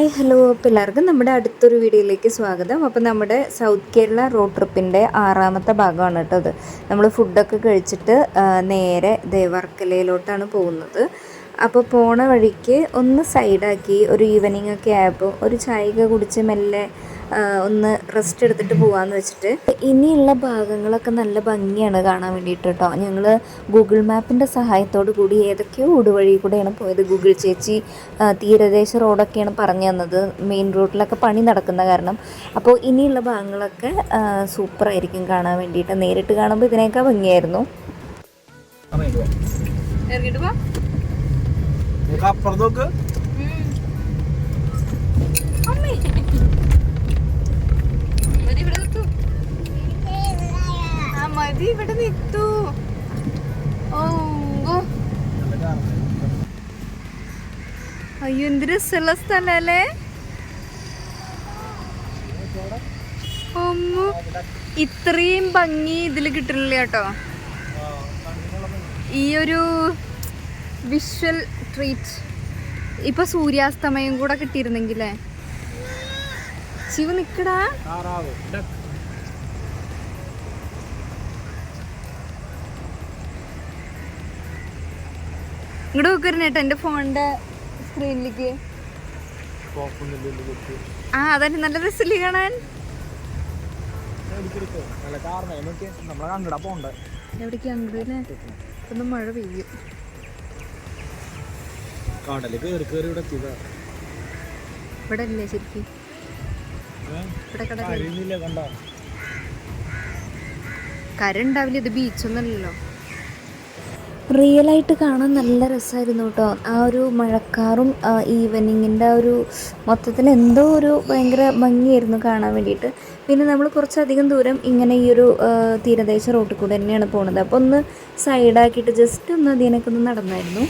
Hi hello. അപ്പോൾ എല്ലാവർക്കും നമ്മുടെ അടുത്തൊരു വീഡിയോയിലേക്ക് സ്വാഗതം. അപ്പോൾ നമ്മുടെ സൗത്ത് കേരള റോഡ് ട്രിപ്പിന്റെ ആറാമത്തെ ഭാഗമാണ് കേട്ടോ അത് നമ്മൾ ഫുഡൊക്കെ കഴിച്ചിട്ട് നേരെ ദേവർക്കലയിലോട്ടാണ് പോകുന്നത്. അപ്പോൾ പോണ വഴിക്ക് ഒന്ന് സൈഡാക്കി ഒരു ഈവനിങ് ഒക്കെ ആയപ്പോൾ ഒരു ചായക കുടിച്ച് മെല്ലെ ഒന്ന് റെസ്റ്റ് എടുത്തിട്ട് പോകാമെന്ന് വെച്ചിട്ട്. ഇനിയുള്ള ഭാഗങ്ങളൊക്കെ നല്ല ഭംഗിയാണ് കാണാൻ വേണ്ടിയിട്ട് കേട്ടോ. ഞങ്ങൾ ഗൂഗിൾ മാപ്പിന്റെ സഹായത്തോടു കൂടി ഏതൊക്കെയോ ഊടുവഴി കൂടെയാണ് പോയത്. ഗൂഗിൾ ചേച്ചി തീരദേശ റോഡൊക്കെയാണ് പറഞ്ഞു തന്നത്. മെയിൻ റോഡിലൊക്കെ പണി നടക്കുന്ന കാരണം. അപ്പോൾ ഇനിയുള്ള ഭാഗങ്ങളൊക്കെ സൂപ്പർ സൂപ്പറായിരിക്കും കാണാൻ വേണ്ടിയിട്ട്. നേരിട്ട് കാണുമ്പോൾ ഇതിനേക്കാൾ ഭംഗിയായിരുന്നു. അപ്പുറത്ത് നോക്ക്. അമ്മേ മതി ഇവിടെ നിർത്തു ആ മതി ഇവിടെ നിത്തു. അയ്യോ എന്ത് രസമുള്ള സ്ഥലല്ലേ ഇത്രയും ഭംഗി ഇതിൽ കിട്ടില്ല കേട്ടോ. ഈ ഒരു വിഷ്വൽ ട്രീറ്റ് ഇപ്പൊ സൂര്യാസ്തമയം കൂടെ കിട്ടിയിരുന്നെങ്കിലേ ശിവ നിക്കടാ. ഇങ്ങോട്ട് നോക്കരുന്നേട്ടോ എന്റെ ഫോണിന്റെ സ്ക്രീനിലേക്ക് ആ അതന്നെ നല്ല രസമില്ലേ കാണാൻ. ഒന്ന് മഴ പെയ്യും. കടൽ കേറി കേറി ഇവിടെ അല്ലേ ശരിക്കും? ഇവിടെ കട കഴിയുന്നില്ല കണ്ട? കര ഉണ്ടാവില്ല ഇത് ബീച്ചൊന്നുമല്ലല്ലോ റിയലായിട്ട് കാണാൻ നല്ല രസമായിരുന്നു കേട്ടോ ആ ഒരു മഴക്കാറും ഈവനിങ്ങിന്റെ ആ ഒരു മൊത്തത്തിൽ എന്തോ ഒരു ഭയങ്കര ഭംഗിയായിരുന്നു കാണാൻ വേണ്ടിയിട്ട്. പിന്നെ നമ്മൾ കുറച്ചധികം ദൂരം ഇങ്ങനെ ഈ ഒരു തീരദേശ റോട്ടിൽ കൂടെ തന്നെയാണ് പോണത്. അപ്പോൾ ഒന്ന് സൈഡാക്കിയിട്ട് ജസ്റ്റ് ഒന്ന് അതിനൊക്കെ ഒന്ന് നടന്നായിരുന്നു.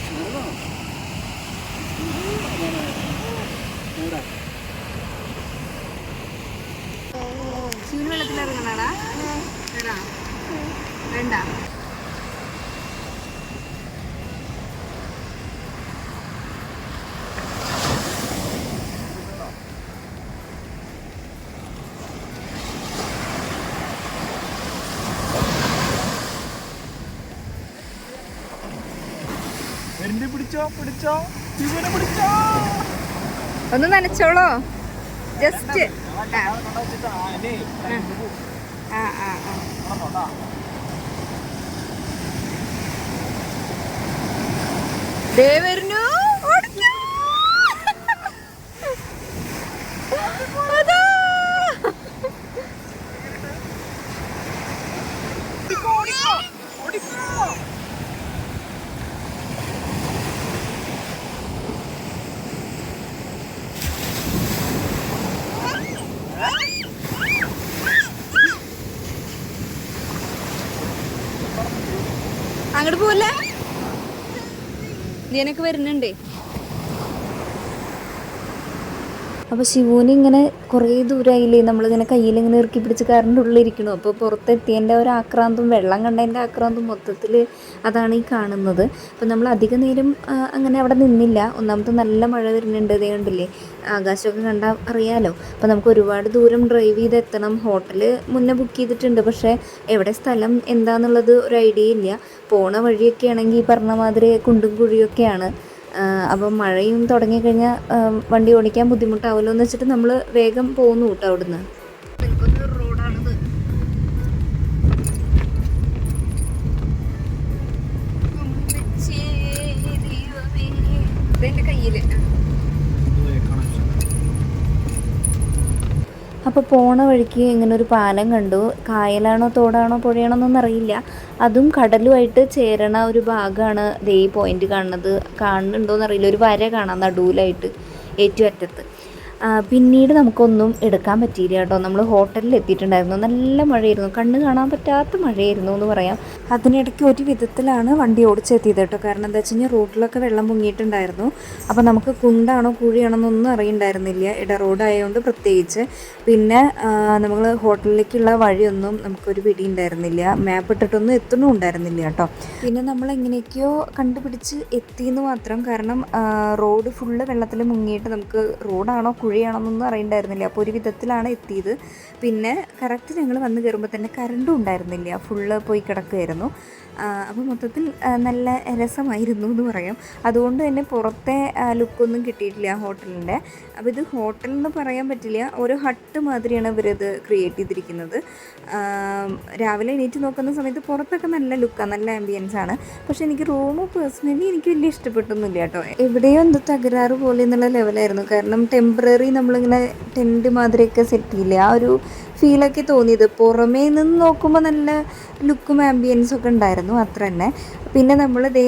പിടിച്ചോ പിടിച്ചോ. ശിവനെ പിടിച്ചോ. ഒന്ന് നനച്ചോളോ. ജസ്റ്റ് ആ. ആ ആ. ദേ ഇതിനൊക്കെ വരുന്നുണ്ടേ. അപ്പോൾ ശിവുവിനെ ഇങ്ങനെ കുറേ ദൂരമായില്ലേ നമ്മളിങ്ങനെ കയ്യിലിങ്ങനെ ഇറുക്കി പിടിച്ച് കറണ്ട് ഉള്ളിലിരിക്കണു. അപ്പോൾ പുറത്തെത്തിയതിന്റെ ഒരു ആക്രാന്തം വെള്ളം കണ്ടതിന്റെ ആക്രാന്തം മൊത്തത്തിൽ അതാണ് ഈ കാണുന്നത്. അപ്പോൾ നമ്മൾ അധിക നേരം അങ്ങനെ അവിടെ നിന്നില്ല. ഒന്നാമത്തെ നല്ല മഴ വരുന്നുണ്ട് ഇതേ കണ്ടില്ലേ? ആകാശമൊക്കെ കണ്ടാൽ അറിയാലോ. അപ്പോൾ നമുക്ക് ഒരുപാട് ദൂരം ഡ്രൈവ് ചെയ്ത് എത്തണം ഹോട്ടൽ മുന്നേ ബുക്ക് ചെയ്തിട്ടുണ്ട്. പക്ഷേ എവിടെ സ്ഥലം എന്താണെന്നുള്ളത് ഒരു ഐഡിയ ഇല്ല. പോണ വഴിയൊക്കെ ആണെങ്കിൽ ഈ പറഞ്ഞ മാതിരി കുണ്ടും കുഴിയൊക്കെയാണ്. അപ്പം മഴയും തുടങ്ങിക്കഴിഞ്ഞാൽ വണ്ടി ഓടിക്കാൻ ബുദ്ധിമുട്ടാവുമല്ലോ എന്ന് വെച്ചിട്ട് നമ്മൾ വേഗം പോകുന്നു കേട്ടോ അവിടുന്ന്. അപ്പോൾ പോണ വഴിക്ക് ഇങ്ങനെ ഒരു പാലം കണ്ടു. കായലാണോ തോടാണോ പുഴയാണോ എന്നൊന്നും അറിയില്ല. അതും കടലുമായിട്ട് ചേരണ ഒരു ഭാഗമാണ് ദേ പോയിന്റ് കാണുന്നത്. കാണുന്നുണ്ടോ അറിയില്ല ഒരു വര കാണാം നടുവിലായിട്ട്. ഏറ്റവും അറ്റത്ത്. പിന്നീട് നമുക്കൊന്നും എടുക്കാൻ പറ്റിയില്ല കേട്ടോ. നമ്മൾ ഹോട്ടലിൽ എത്തിയിട്ടുണ്ടായിരുന്നു. നല്ല മഴയായിരുന്നു. കണ്ണ് കാണാൻ പറ്റാത്ത മഴയായിരുന്നു എന്ന് പറയാം. അതിനിടയ്ക്ക് ഒരു വിധത്തിലാണ് വണ്ടി ഓടിച്ചെത്തിയത് കേട്ടോ. കാരണം എന്താ വെച്ച് കഴിഞ്ഞാൽ റോഡിലൊക്കെ വെള്ളം പൊങ്ങിയിട്ടുണ്ടായിരുന്നു. അപ്പോൾ നമുക്ക് കുണ്ടാണോ കുഴിയാണോ എന്നൊന്നും അറിയണ്ടായിരുന്നില്ല. ഇട റോഡായതുകൊണ്ട് പ്രത്യേകിച്ച്. പിന്നെ നമ്മൾ ഹോട്ടലിലേക്കുള്ള വഴിയൊന്നും നമുക്കൊരു പിടി ഉണ്ടായിരുന്നില്ല മാപ്പ് ഇട്ടിട്ടൊന്നും എത്തുന്നും ഉണ്ടായിരുന്നില്ല കേട്ടോ. പിന്നെ നമ്മൾ എങ്ങനെയൊക്കെയോ കണ്ടുപിടിച്ച് എത്തിയെന്ന് മാത്രം. കാരണം റോഡ് ഫുള്ള് വെള്ളത്തിൽ മുങ്ങിയിട്ട് നമുക്ക് റോഡാണോ കുഴിയാണോ എന്നൊന്നും അറിയണ്ടായിരുന്നില്ല. അപ്പോൾ ഒരു വിധത്തിലാണ് എത്തിയത്. പിന്നെ കറക്റ്റ് ഞങ്ങൾ വന്ന് കയറുമ്പോൾ തന്നെ കറണ്ടും ഉണ്ടായിരുന്നില്ല. ഫുള്ള് പോയി കിടക്കുമായിരുന്നു അപ്പോൾ മൊത്തത്തിൽ നല്ല രസമായിരുന്നു എന്ന് പറയാം. അതുകൊണ്ട് തന്നെ പുറത്തെ ലുക്കൊന്നും കിട്ടിയിട്ടില്ല ഹോട്ടലിന്റെ അപ്പോൾ ഇത് ഹോട്ടൽ എന്ന് പറയാൻ പറ്റില്ല ഒരു ഹട്ട് മാതിരിയാണ് ഇവരത് ക്രിയേറ്റ് ചെയ്തിരിക്കുന്നത്. രാവിലെ എണീറ്റ് നോക്കുന്ന സമയത്ത് പുറത്തൊക്കെ നല്ല ലുക്കാണ് നല്ല ആംബിയൻസ് ആണ്. പക്ഷേ എനിക്ക് റൂം പേഴ്സണലി എനിക്ക് വലിയ ഇഷ്ടപ്പെട്ടൊന്നുമില്ല കേട്ടോ. എവിടെയോ എന്തോ തകരാറ് പോലെ എന്നുള്ള ലെവലായിരുന്നു കാരണം ടെമ്പററി നമ്മളിങ്ങനെ ടെന്റ് മാതിരിയൊക്കെ സെറ്റ് ചെയ്യില്ല ആ ഒരു ഫീലൊക്കെ തോന്നിയത്. പുറമേ നിന്ന് നോക്കുമ്പോൾ നല്ല ലുക്കും ആംബിയൻസും ഒക്കെ ഉണ്ടായിരുന്നു. അത്ര തന്നെ പിന്നെ നമ്മൾ ദേ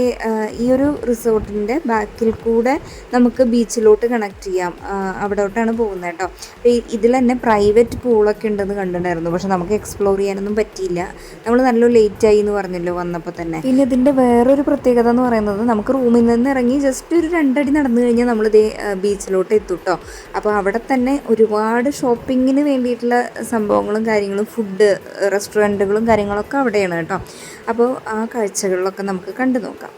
ഈ ഒരു റിസോർട്ടിന്റെ ബാക്കിൽ കൂടെ നമുക്ക് ബീച്ചിലോട്ട് കണക്ട് ചെയ്യാം. അവിടോട്ടാണ് പോകുന്നത് കേട്ടോ. അപ്പോൾ ഇതിൽ തന്നെ പ്രൈവറ്റ് പൂളൊക്കെ ഉണ്ടെന്ന് കണ്ടിട്ടുണ്ടായിരുന്നു. പക്ഷെ നമുക്ക് എക്സ്പ്ലോർ ചെയ്യാനൊന്നും പറ്റിയില്ല. നമ്മൾ നല്ല ലേറ്റ് ആയി എന്ന് പറഞ്ഞല്ലോ വന്നപ്പോൾ തന്നെ. പിന്നെ ഇതിന്റെ വേറൊരു പ്രത്യേകത എന്ന് പറയുന്നത് നമുക്ക് റൂമിൽ നിന്ന് ഇറങ്ങി ജസ്റ്റ് ഒരു രണ്ടടി നടന്നു കഴിഞ്ഞാൽ നമ്മൾ ദേ ബീച്ചിലോട്ട് എത്തും കേട്ടോ. അപ്പോൾ അവിടെ തന്നെ ഒരുപാട് ഷോപ്പിങ്ങിന് വേണ്ടിയിട്ടുള്ള സംഭവങ്ങളും കാര്യങ്ങളും ഫുഡ് റെസ്റ്റോറന്റുകളും കാര്യങ്ങളൊക്കെ അവിടെയാണ് കേട്ടോ. അപ്പോൾ ആ കാഴ്ചകളിലൊക്കെ നമുക്ക് കണ്ടു നോക്കാം.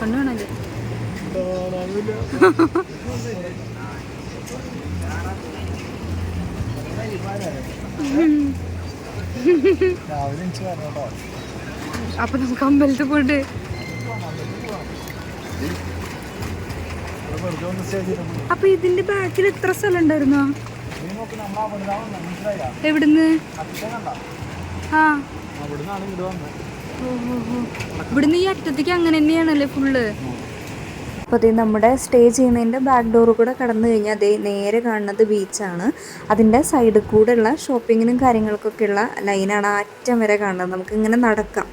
കണ്ണു കേട്ടോ അപ്പൊ നമുക്ക് അമ്പലത്തിൽ പോയിട്ട് അപ്പൊ ഇതിന്റെ ബാക്കിൽ എത്ര സ്ഥലം ഉണ്ടായിരുന്നോ? എവിടുന്ന്? ആ. ഇവിടുന്ന് ഈ അറ്റത്തേക്ക് അങ്ങനെ തന്നെയാണല്ലേ ഫുള്ള് അപ്പോൾ അതേ നമ്മുടെ സ്റ്റേ ചെയ്യുന്നതിന്റെ ബാക്ക് ഡോർ കൂടെ കടന്നു കഴിഞ്ഞാൽ അതേ നേരെ കാണുന്നത് ബീച്ചാണ് അതിന്റെ സൈഡിൽ കൂടെ ഉള്ള ഷോപ്പിങ്ങിനും കാര്യങ്ങൾക്കൊക്കെയുള്ള ലൈനാണ് അറ്റം വരെ കാണുന്നത്. നമുക്ക് ഇങ്ങനെ നടക്കാം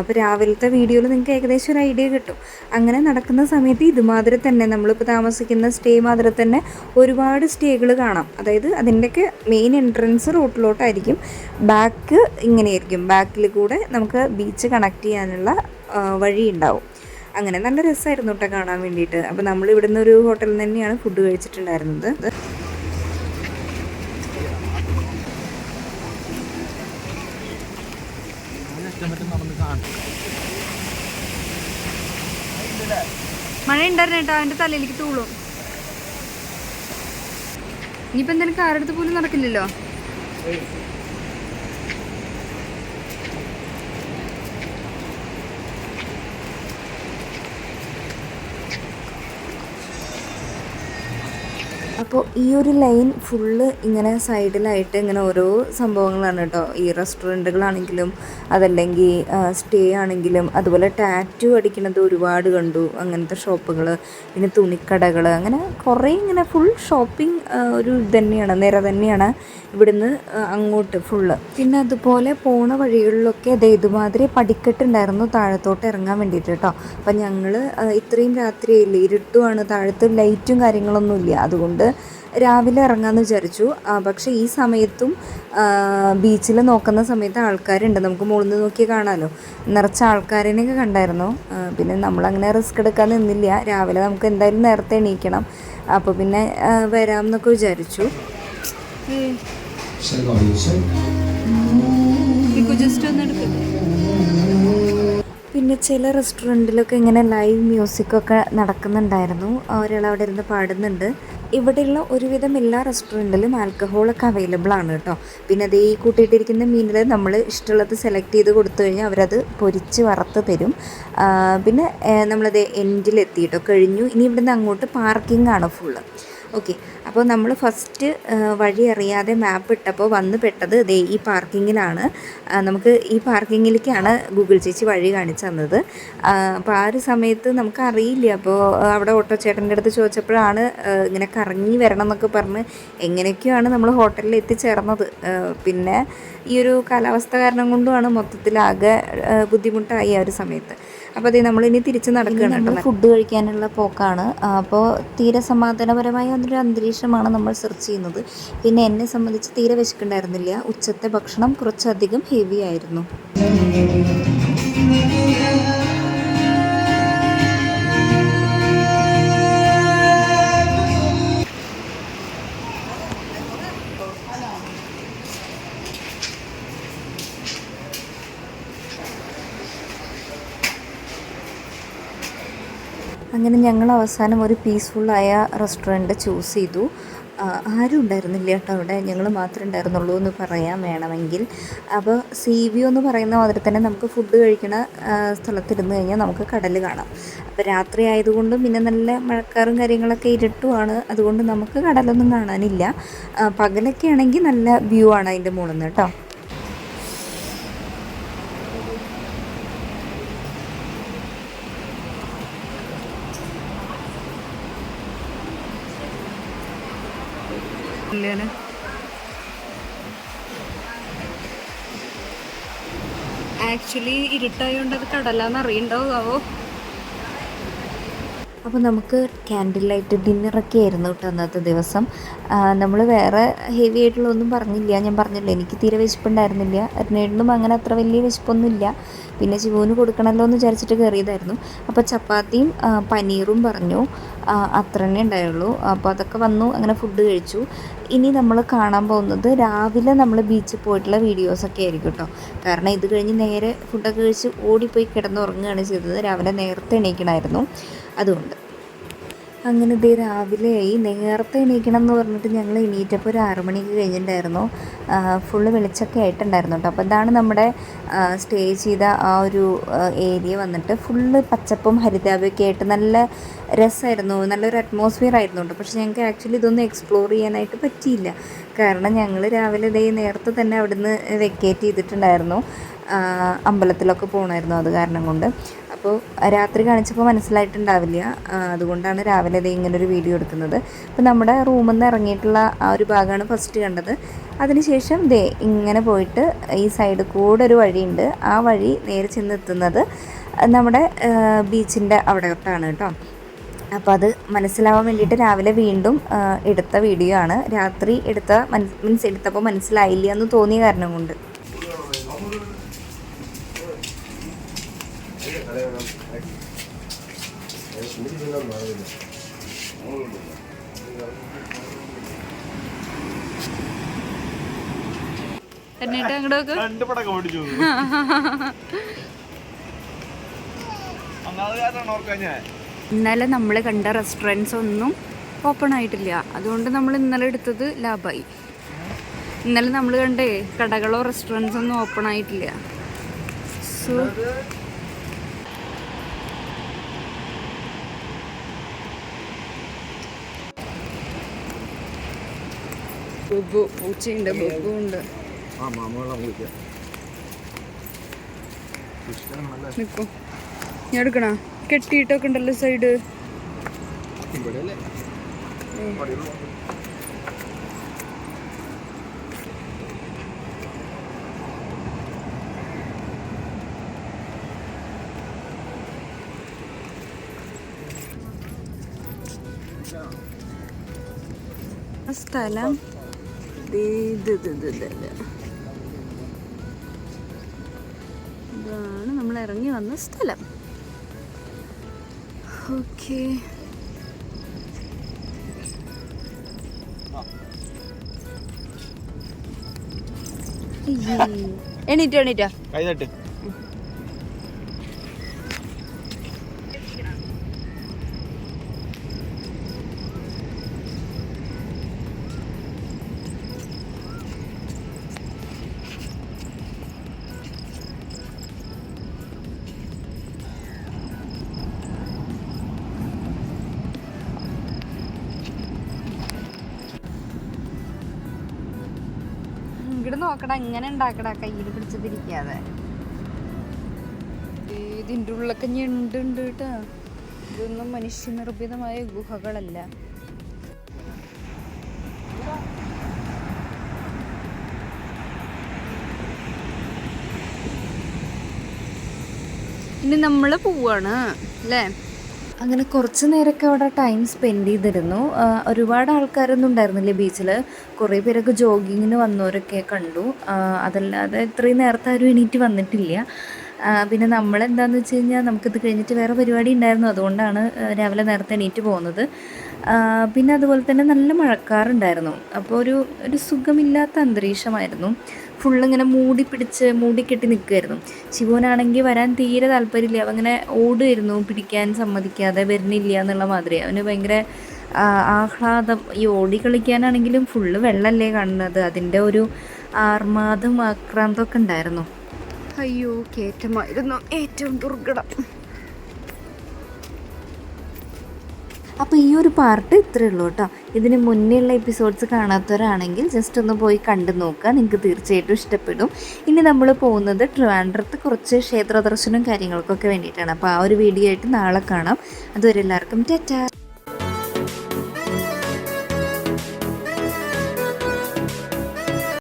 അപ്പോൾ രാവിലത്തെ വീഡിയോയിൽ നിങ്ങൾക്ക് ഏകദേശം ഒരു ഐഡിയ കിട്ടും. അങ്ങനെ നടക്കുന്ന സമയത്ത് ഇതുമാതിരി തന്നെ നമ്മളിപ്പോൾ താമസിക്കുന്ന സ്റ്റേ മാതിരി തന്നെ ഒരുപാട് സ്റ്റേകൾ കാണാം. അതായത് അതിന്റെയൊക്കെ മെയിൻ എൻട്രൻസ് റോട്ടിലോട്ടായിരിക്കും. ബാക്ക് ഇങ്ങനെയായിരിക്കും. ബാക്കിൽ കൂടെ നമുക്ക് ബീച്ച് കണക്ട് ചെയ്യാനുള്ള വഴി ഉണ്ടാവും അങ്ങനെ നല്ല രസമായിരുന്നു കേട്ടോ കാണാൻ വേണ്ടിയിട്ട്. അപ്പോൾ നമ്മൾ ഇവിടുന്ന് ഒരു ഹോട്ടലിൽ തന്നെയാണ് ഫുഡ് കഴിച്ചിട്ടുണ്ടായിരുന്നത്. മഴ ഉണ്ടായിരുന്നു കേട്ടോ അവന്റെ തലയിലേക്ക് തൂളും. ഇനിയിപ്പോ എന്തായാലും കാറെടുത്ത് പോലും നടക്കില്ലല്ലോ. അപ്പോൾ ഈ ഒരു ലൈൻ ഫുള്ള് ഇങ്ങനെ സൈഡിലായിട്ട് ഇങ്ങനെ ഓരോ സംഭവങ്ങളാണ് കേട്ടോ. ഈ റെസ്റ്റോറന്റുകളാണെങ്കിലും അതല്ലെങ്കിൽ സ്റ്റേ ആണെങ്കിലും അതുപോലെ ടാറ്റു അടിക്കുന്നത് ഒരുപാട് കണ്ടു. അങ്ങനത്തെ ഷോപ്പുകൾ പിന്നെ തുണിക്കടകൾ അങ്ങനെ കുറേ ഇങ്ങനെ ഫുൾ ഷോപ്പിംഗ് ഒരു ഇത് തന്നെയാണ് നിര തന്നെയാണ് ഇവിടുന്ന് അങ്ങോട്ട് ഫുള്ള്. പിന്നെ അതുപോലെ പോണ വഴികളിലൊക്കെ ദേ ഇതുമാതിരി പടിക്കെട്ടുണ്ടായിരുന്നു താഴത്തോട്ട് ഇറങ്ങാൻ വേണ്ടിയിട്ട് കേട്ടോ. അപ്പം ഞങ്ങൾ ഇത്രയും രാത്രിയില്ല ഇരുട്ടുമാണ് താഴത്ത് ലൈറ്റും കാര്യങ്ങളൊന്നുമില്ല. അതുകൊണ്ട് രാവിലെ ഇറങ്ങാമെന്ന് വിചാരിച്ചു. പക്ഷേ ഈ സമയത്തും ബീച്ചിൽ നോക്കുന്ന സമയത്ത് ആൾക്കാരുണ്ട്. നമുക്ക് മുകളിൽ നിന്ന് നോക്കി കാണാമല്ലോ നിറച്ച ആൾക്കാരെയൊക്കെ കണ്ടായിരുന്നു. പിന്നെ നമ്മളങ്ങനെ റിസ്ക് എടുക്കാൻ നിന്നില്ല. രാവിലെ നമുക്ക് എന്തായാലും നേരത്തെ എണീക്കണം. അപ്പോൾ പിന്നെ വരാമെന്നൊക്കെ വിചാരിച്ചു. ജസ്റ്റ് ഒന്ന് പിന്നെ ചില റെസ്റ്റോറന്റിലൊക്കെ ഇങ്ങനെ ലൈവ് മ്യൂസിക്കൊക്കെ നടക്കുന്നുണ്ടായിരുന്നു. ഒരാൾ അവിടെ ഇരുന്ന് പാടുന്നുണ്ട്. ഇവിടെയുള്ള ഒരുവിധം എല്ലാ റെസ്റ്റോറന്റിലും ആൽക്കഹോളൊക്കെ അവൈലബിൾ ആണ് കേട്ടോ. പിന്നെ അത് ഈ കൂട്ടിയിട്ടിരിക്കുന്ന മീനിൽ നമ്മൾ ഇഷ്ടമുള്ളത് സെലക്ട് ചെയ്ത് കൊടുത്തു കഴിഞ്ഞാൽ അവരത് പൊരിച്ച് വറുത്ത് തരും. പിന്നെ നമ്മളത് എൻഡിലെത്തി കേട്ടോ കഴിഞ്ഞു. ഇനി ഇവിടുന്ന് അങ്ങോട്ട് പാർക്കിംഗ് ആണ് ഫുള്ള് ഓക്കെ അപ്പോൾ നമ്മൾ ഫസ്റ്റ് വഴി അറിയാതെ മാപ്പ് ഇട്ടപ്പോൾ വന്ന് പെട്ടത് ദേ ഈ പാർക്കിങ്ങിലാണ്. നമുക്ക് ഈ പാർക്കിങ്ങിലേക്കാണ് ഗൂഗിൾ ചേച്ചി വഴി കാണിച്ചു തന്നത്. അപ്പോൾ ആ ഒരു സമയത്ത് നമുക്ക് അറിയില്ല അപ്പോൾ അവിടെ ഓട്ടോ ചേട്ടന്റെ അടുത്ത് ചോദിച്ചപ്പോഴാണ് ഇങ്ങനെ കറങ്ങി വരണം എന്നൊക്കെ പറഞ്ഞ് എങ്ങനെയൊക്കെയാണ് നമ്മൾ ഹോട്ടലിൽ എത്തിച്ചേർന്നത്. പിന്നെ ഈ ഒരു കാലാവസ്ഥ കാരണം കൊണ്ടുമാണ് മൊത്തത്തിലാകെ ബുദ്ധിമുട്ടായി ആ ഒരു സമയത്ത്. അപ്പോൾ അതേ ഇനി തിരിച്ച് നടക്കുകയാണ് നമ്മൾ ഫുഡ് കഴിക്കാനുള്ള പോക്കാണ്. അപ്പോൾ തീരെ സമാധാനപരമായ ഒരു അന്തരീക്ഷമാണ് നമ്മൾ സെർച്ച് ചെയ്യുന്നത്. പിന്നെ എന്നെ സംബന്ധിച്ച് തീരെ വിശക്കുണ്ടായിരുന്നില്ല. ഉച്ചത്തെ ഭക്ഷണം കുറച്ചധികം ഹെവി ആയിരുന്നു. അങ്ങനെ ഞങ്ങൾ അവസാനം ഒരു പീസ്ഫുള്ളായ റെസ്റ്റോറന്റ് ചൂസ് ചെയ്തു. ആരും ഉണ്ടായിരുന്നില്ല കേട്ടോ അവിടെ. ഞങ്ങൾ മാത്രമേ ഉണ്ടായിരുന്നുള്ളൂ എന്ന് പറയാൻ വേണമെങ്കിൽ. അപ്പോൾ സീ വ്യൂ എന്ന് പറയുന്ന മാതിരി തന്നെ നമുക്ക് ഫുഡ് കഴിക്കണ സ്ഥലത്തിരുന്ന് കഴിഞ്ഞാൽ നമുക്ക് കടൽ കാണാം. അപ്പോൾ രാത്രി ആയതുകൊണ്ടും പിന്നെ നല്ല മഴക്കാറും കാര്യങ്ങളൊക്കെ ഇരുട്ടുമാണ്. അതുകൊണ്ട് നമുക്ക് കടലൊന്നും കാണാനില്ല. പകലൊക്കെ ആണെങ്കിൽ നല്ല വ്യൂ ആണ് അതിന്റെ മുകളിൽ നിന്ന് കേട്ടോ. ആക്ച്വലി ഇരുട്ടായോണ്ട് അത് കടലാന്ന് അറിയണ്ടാവോ അപ്പോൾ നമുക്ക് ക്യാൻഡിൽ ലൈറ്റ് ഡിന്നറൊക്കെ ആയിരുന്നു കേട്ടോ അന്നത്തെ ദിവസം. നമ്മൾ വേറെ ഹെവി ആയിട്ടുള്ള ഒന്നും പറഞ്ഞില്ല. ഞാൻ പറഞ്ഞില്ല എനിക്ക് തീരെ വിശപ്പുണ്ടായിരുന്നില്ല. അരുണേടിനും അങ്ങനെ അത്ര വലിയ വിശപ്പൊന്നുമില്ല. പിന്നെ ശിവുവിന് കൊടുക്കണമല്ലോ എന്ന് വിചാരിച്ചിട്ട് കയറിയതായിരുന്നു അപ്പോൾ ചപ്പാത്തിയും പനീറും പറഞ്ഞു. അത്ര തന്നെ ഉണ്ടായുള്ളൂ. അപ്പോൾ അതൊക്കെ വന്നു അങ്ങനെ ഫുഡ് കഴിച്ചു. ഇനി നമ്മൾ കാണാൻ പോകുന്നത് രാവിലെ നമ്മൾ ബീച്ചിൽ പോയിട്ടുള്ള വീഡിയോസൊക്കെ ആയിരിക്കും കേട്ടോ. കാരണം ഇത് കഴിഞ്ഞ് നേരെ ഫുഡൊക്കെ കഴിച്ച് ഓടിപ്പോയി കിടന്നുറങ്ങുകയാണ് ചെയ്തത്. രാവിലെ നേരത്തെ എണീക്കണമായിരുന്നു. അതുകൊണ്ട് അങ്ങനെ ഇതേ രാവിലെയായി. നേരത്തെ എണീക്കണം എന്ന് പറഞ്ഞിട്ട് ഞങ്ങൾ എണീറ്റപ്പോൾ ഒരു ആറുമണിക്ക് കഴിഞ്ഞിട്ടുണ്ടായിരുന്നു. ഫുള്ള് വെളിച്ചൊക്കെ ആയിട്ടുണ്ടായിരുന്നു കേട്ടോ. അപ്പോൾ ഇതാണ് നമ്മുടെ സ്റ്റേ ചെയ്ത ആ ഒരു ഏരിയ വന്നിട്ട് ഫുള്ള് പച്ചപ്പും ഹരിതാപയൊക്കെ ആയിട്ട് നല്ല രസമായിരുന്നു. നല്ലൊരു അറ്റ്മോസ്ഫിയർ ആയിരുന്നു കേട്ടോ. പക്ഷേ ഞങ്ങൾക്ക് ആക്ച്വലി ഇതൊന്നും എക്സ്പ്ലോർ ചെയ്യാനായിട്ട് പറ്റിയില്ല. കാരണം ഞങ്ങൾ രാവിലെ ഇതേ നേരത്തെ തന്നെ അവിടുന്ന് വെക്കേറ്റ് ചെയ്തിട്ടുണ്ടായിരുന്നു. അമ്പലത്തിലൊക്കെ പോകണമായിരുന്നു അത് കാരണം കൊണ്ട്. അപ്പോൾ രാത്രി കാണിച്ചപ്പോൾ മനസ്സിലായിട്ടുണ്ടാവില്ല. അതുകൊണ്ടാണ് രാവിലെ ദേ ഇങ്ങനെ ഒരു വീഡിയോ എടുക്കുന്നത്. അപ്പോൾ നമ്മുടെ റൂമിൽ നിന്ന് ഇറങ്ങിയിട്ടുള്ള ആ ഒരു ഭാഗമാണ് ഫസ്റ്റ് കണ്ടത്. അതിനുശേഷം ദേ ഇങ്ങനെ പോയിട്ട് ഈ സൈഡ് കൂടെ ഒരു വഴിയുണ്ട്. ആ വഴി നേരെ ചെന്ന് എത്തുന്നത് നമ്മുടെ ബീച്ചിന്റെ അവിടെയോട്ടാണ് കേട്ടോ. അപ്പോൾ അത് മനസ്സിലാവാൻ വേണ്ടിയിട്ട് രാവിലെ വീണ്ടും എടുത്ത വീഡിയോ ആണ്. രാത്രി എടുത്ത മീൻസ് എടുത്തപ്പോൾ മനസ്സിലായില്ല എന്ന് തോന്നിയ കാരണം കൊണ്ട്. എന്നിട്ട് അങ്ങോട്ടൊക്കെ രണ്ട് പടക്കം ഓടിച്ചു ഇന്നലെ നമ്മൾ കണ്ട റെസ്റ്റോറന്റ്സ് ഒന്നും ഓപ്പൺ ആയിട്ടില്ല. അതുകൊണ്ട് നമ്മൾ ഇന്നലെ എടുത്തത് ലാഭമായി ഇന്നലെ നമ്മൾ കണ്ടേ കടകളോ റെസ്റ്റോറന്റ്സ് ഒന്നും ഓപ്പൺ ആയിട്ടില്ല. സോ ബുബു പൂച്ചയുണ്ട് ബുബു ഉണ്ട് നിൽക്കും ഞാൻ എടുക്കണ? കെട്ടിയിട്ടൊക്കെ ഉണ്ടല്ലോ സൈഡ് സ്ഥലം ഇത് ഇത് ഇത് ഇത് ഇത്. ഇതാണ് നമ്മൾ ഇറങ്ങി വന്ന സ്ഥലം. ഓക്കെ. എണീറ്റോ എണീറ്റോ. കൈ തട്ട്. ഇങ്ങോട്ട് നോക്കടാ ഇങ്ങനെ ഉണ്ടാക്കടാ കയ്യിൽ പിടിച്ചതിരിക്കാതെ. ഇതിന്റെ ഉള്ളൊക്കെ ഞണ്ട് ഉണ്ട് കേട്ടോ. ഇതൊന്നും മനുഷ്യനിർമ്മിതമായ ഗുഹകളല്ല. ഇനി നമ്മൾ പോവാണ് അല്ലേ? അങ്ങനെ കുറച്ച് നേരമൊക്കെ അവിടെ ടൈം സ്പെൻഡ് ചെയ്തിരുന്നു. ഒരുപാട് ആൾക്കാരൊന്നും ഉണ്ടായിരുന്നില്ല ബീച്ചിൽ കുറേ പേരൊക്കെ ജോഗിങ്ങിന് വന്നവരൊക്കെ കണ്ടു. അതല്ലാതെ ഇത്രയും നേരത്തെ ആരും എണീറ്റ് വന്നിട്ടില്ല. പിന്നെ നമ്മളെന്താണെന്ന് വെച്ച് കഴിഞ്ഞാൽ നമുക്കിത് കഴിഞ്ഞിട്ട് വേറെ പരിപാടി ഉണ്ടായിരുന്നു. അതുകൊണ്ടാണ് രാവിലെ നേരത്തെ എണീറ്റ് പോകുന്നത്. പിന്നെ അതുപോലെ തന്നെ നല്ല മഴക്കാറുണ്ടായിരുന്നു. അപ്പോൾ ഒരു ഒരു സുഖമില്ലാത്ത അന്തരീക്ഷമായിരുന്നു. ഫുള്ളിങ്ങനെ മൂടി പിടിച്ച് മൂടിക്കെട്ടി നിൽക്കുമായിരുന്നു ശിവനാണെങ്കിൽ വരാൻ തീരെ താല്പര്യമില്ല. അവങ്ങനെ ഓടുമായിരുന്നു പിടിക്കാൻ സമ്മതിക്കാതെ വരുന്നില്ല എന്നുള്ള മാതിരി. അവന് ഭയങ്കര ആഹ്ലാദം. ഈ ഓടി കളിക്കാനാണെങ്കിലും ഫുള്ള് വെള്ളമല്ലേ കാണുന്നത്. അതിന്റെ ഒരു ആർമാദം ആക്രാന്തമൊക്കെ ഉണ്ടായിരുന്നു. അയ്യോ കയറ്റമായിരുന്നു ഏറ്റവും ദുർഘടം. അപ്പോൾ ഈ ഒരു പാർട്ട് ഇത്രയേ ഉള്ളൂ കേട്ടോ ഇതിന് മുന്നേ ഉള്ള എപ്പിസോഡ്സ് കാണാത്തവരാണെങ്കിൽ ജസ്റ്റ് ഒന്ന് പോയി കണ്ടു നോക്കുക. നിങ്ങൾക്ക് തീർച്ചയായിട്ടും ഇഷ്ടപ്പെടും. ഇനി നമ്മൾ പോകുന്നത് ട്രിവാൻഡ്രത്ത് കുറച്ച് ക്ഷേത്ര ദർശനവും കാര്യങ്ങൾക്കൊക്കെ വേണ്ടിയിട്ടാണ്. അപ്പോൾ ആ ഒരു വീഡിയോ ആയിട്ട് നാളെ കാണാം. അതുവരെ എല്ലാവർക്കും ടാറ്റാ.